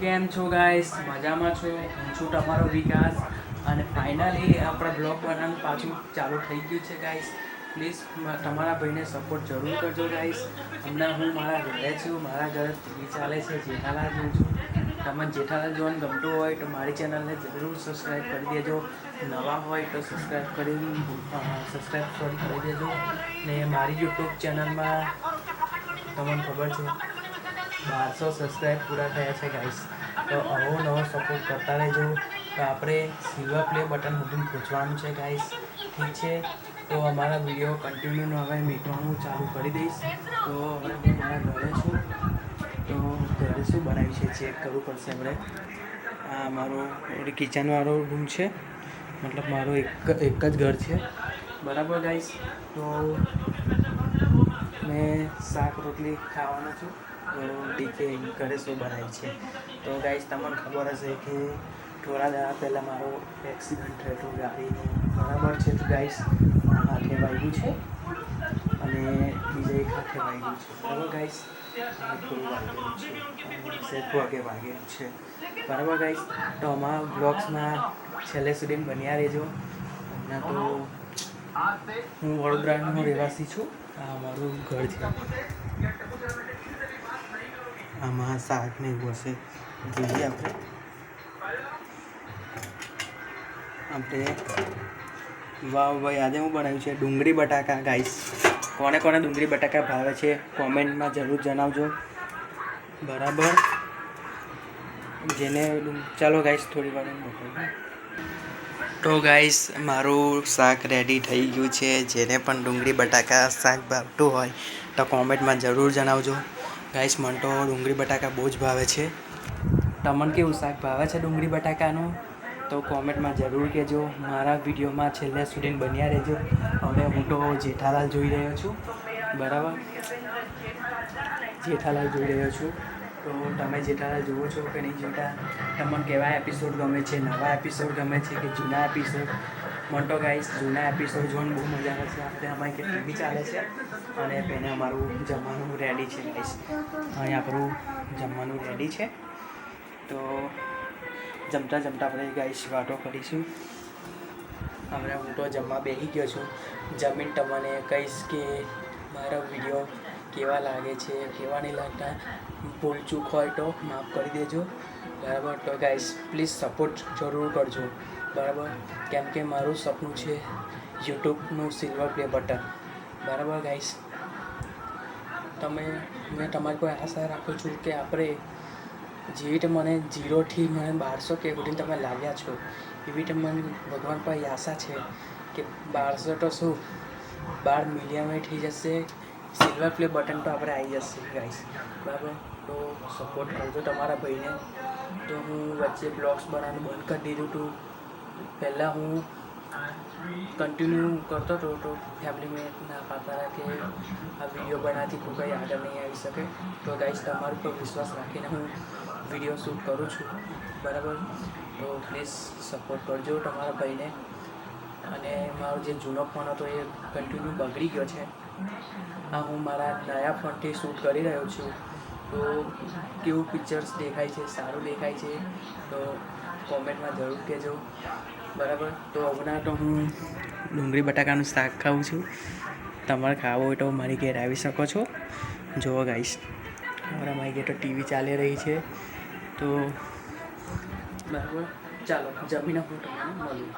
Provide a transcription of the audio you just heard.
કેમ છો ગાઈસ મજામાં છો? હું છું તમારો વિકાસ. અને ફાઇનલી આપણા બ્લોગ બનાવવાનું પાછું ચાલુ થઈ ગયું છે ગાઈસ પ્લીઝ તમારા ભાઈને સપોર્ટ જરૂર કરજો ગાઈસ હમણાં હું મારા ઘરે છું, મારા ઘરે ટીવી ચાલે છે, જેઠાલાલ જોઉં છું. તમને જેઠાલાલ જોવાનું ગમતું હોય તો મારી ચેનલને જરૂર સબસ્ક્રાઈબ કરી દેજો. નવા હોય તો સબસ્ક્રાઈબ કરી સબસ્ક્રાઈબ કરી દેજો. ને મારી યુટ્યુબ ચેનલમાં તમને ખબર છે બારસો સબસ્ક્રાઈબ પૂરા થયા છે ગાઈસ તો આવો નવો સપોર્ટ કરતા રહેજો. તો આપણે સિલ્વર પ્લે બટન બધું પૂછવાનું છે ગાઈસ ઠીક છે? તો અમારા વીડિયો કન્ટિન્યુ હવે મીટવાનું ચાલુ કરી દઈશ. તો હવે હું મારા ઘરે છું. તો ઘરે શું બનાવ્યું છે ચેક કરવું પડશે આપણે આ મારો કિચનવાળો રૂમ છે. મતલબ મારો એક એક જ ઘર છે. બરાબર ગાઈસ તો શાક, રોટલી ખાવાનો છું. તો ડીકે ઘરે શું બનાવી છે. તો ગાઈઝ તમને ખબર હશે કે થોડા દાડા પહેલાં મારો એક્સિડન્ટ થયો હતો ગાડીનો. બરાબર છે તો ગાઈસ હાથે વાગ્યું છે અને બીજા એક હાથે વાગ્યું છે. બરાબર ગાઈસ થોડું વાગેલું છે. સેટ વાગે વાગેલું છે. બરાબર ગાઈસ તો અમારા બ્લોગ્સમાં છેલ્લે સુધી બન્યા રહેજો. હમણાં તો હું વડોદરાનો રહેવાસી છું. આ મારું ઘર છે. આમાં શાક ને એવું હશે. જોઈએ આપણે. આપણે વાવ ભાઈ, આજે હું બનાવ્યું છે? ડુંગળી બટાકા ગાઈસ કોને કોને ડુંગળી બટાકા ભાવે છે, કોમેન્ટમાં જરૂર જણાવજો. બરાબર? જેને ચાલો ગાઈસ થોડી વાર બતાવું. તો ગાઈસ મારું શાક રેડી થઈ ગયું છે. જેને પણ ડુંગળી, બટાકા, શાક ભાવતું હોય તો કોમેન્ટમાં જરૂર જણાવજો. ગાઈસ મને તો ડુંગળી, બટાકા બહુ જ ભાવે છે. તમને કેવું શાક ભાવે છે ડુંગળી, બટાકાનું? તો કોમેન્ટમાં જરૂર કહેજો. મારા વિડીયોમાં છેલ્લે સુધી બન્યા રહેજો. હવે હું તો જેઠાલાલ જોઈ રહ્યો છું. બરાબર? જેઠાલાલ જોઈ રહ્યો છું. તો તમે જેટલા જુઓ છો કે નહીં જોતા તમને કેવા એપિસોડ ગમે છે, નવા એપિસોડ ગમે છે કે જૂના એપિસોડ તો ગાઈસ જૂના એપિસોડ જોવાની બહુ મજા આવે છે. આપણે અમારી કે ટીવી ચાલે છે અને પહેલે અમારું જમવાનું રેડી છે ગાઈસ અહીં આપણું જમવાનું રેડી છે. તો જમતા જમતા આપણે ગાઈસ વાતો કરીશું. હમણાં હું તો જમવા બેસી ગયો છું. જમીન તમને કહીશ કે મારો વીડિયો કેવા લાગે છે, કેવા નહીં લાગતા, ભૂલ ચૂક હોય તો માફ કરી દેજો. બરાબર? તો ગાઈસ પ્લીઝ સપોર્ટ જરૂર કરજો. બરાબર? કેમ કે મારું સપનું છે યુટ્યુબનું સિલ્વર પ્લે બટન બરાબર ગાઈસ તમે, મેં તમારી કોઈ આશા રાખું છું કે આપણે જેવી રીતે મને જીરોથી મને બારસો કે સુધી તમે લાવ્યા છો. એવી રીતે મને ભગવાન પર આશા છે કે બારસો તો શું? બાર મિલિયનમાં થઈ જશે. સિલ્વર પ્લે બટન તો આપણે આવી જશે ગાઈસ બરાબર? તો સપોર્ટ કરજો તમારા ભાઈને. તો હું વચ્ચે બ્લોગ્સ બનાવવાનું બંધ કરી દીધું હતું પહેલાં હું કન્ટિન્યુ કરતો હતો, તો ફેમિલી મેં ના પાતા હતા કે આ વીડિયો બનાવતી કોઈ કંઈ આગળ નહીં આવી શકે. તો ગાઈસ તમારા પર વિશ્વાસ રાખીને હું વીડિયો શૂટ કરું છું. બરાબર? તો પ્લીઝ સપોર્ટ કરજો તમારા ભાઈને. અને મારો જે જૂનો ફોન હતો એ કન્ટિન્યુ બગડી ગયો છે. આ હું મારા નયા ફોનથી શૂટ કરી રહ્યો છું. તો કેવું પિક્ચર્સ દેખાય છે? સારું દેખાય છે? તો કોમેન્ટમાં જરૂર કહેજો. બરાબર? તો હમણાં તો હું ડુંગળી બટાકાનું શાક ખાઉં છું. તમારે ખાવો હોય તો મારી ઘેર આવી શકો છો. જુઓ ગાઈશ હમણાં મારી ઘેર તો ટીવી ચાલી રહી છે. તો બરાબર? ચાલો, જમીને હું તમને મળું.